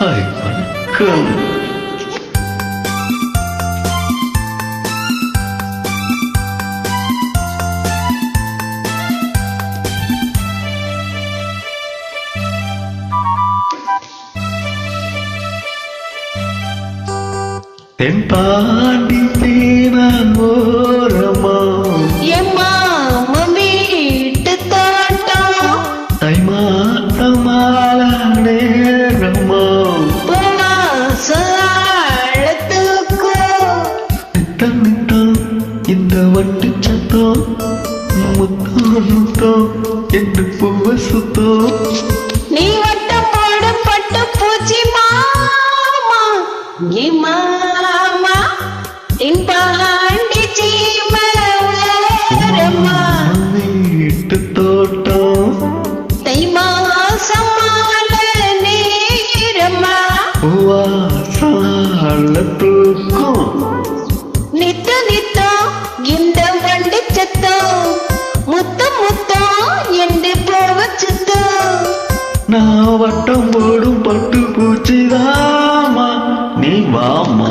Ôi Cương. Tempa di amor கெட்டு பொம்மை சுத்தம் நீ வட்டம் போடு பட்டு பூச்சி மாமா ஏ மாமா தின்பாண்டி சீமரமா வீட்டு தோட்டம். தை மாசமான நேரமா வாசல தூக்கம். నా వట్టం పొడు పట్టు పూచిదామా నీ వామా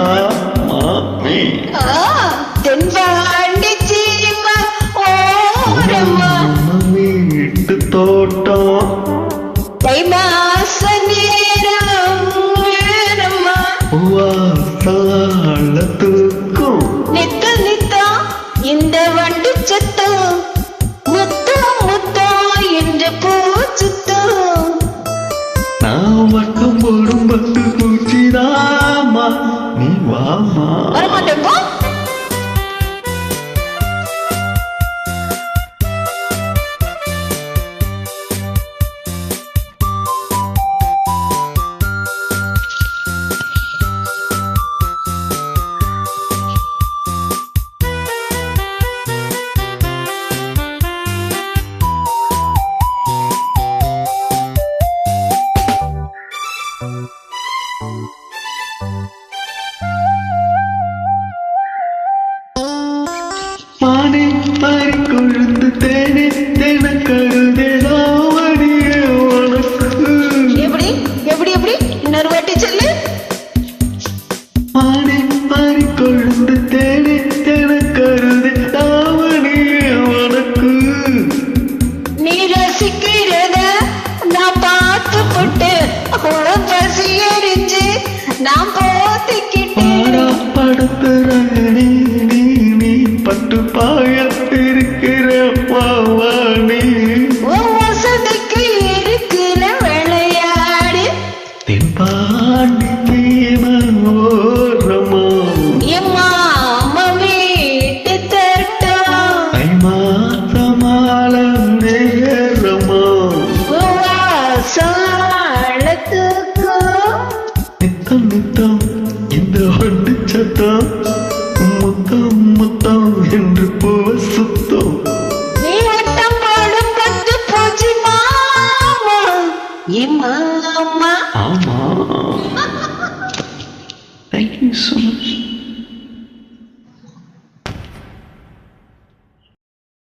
மாமி தென்பாண்டி சீமா ஓரமா வீட்டு தோட்டம் தைமா வட்டம் போடும் பட்டு பூச்சிதாமா நீ வாமா. number.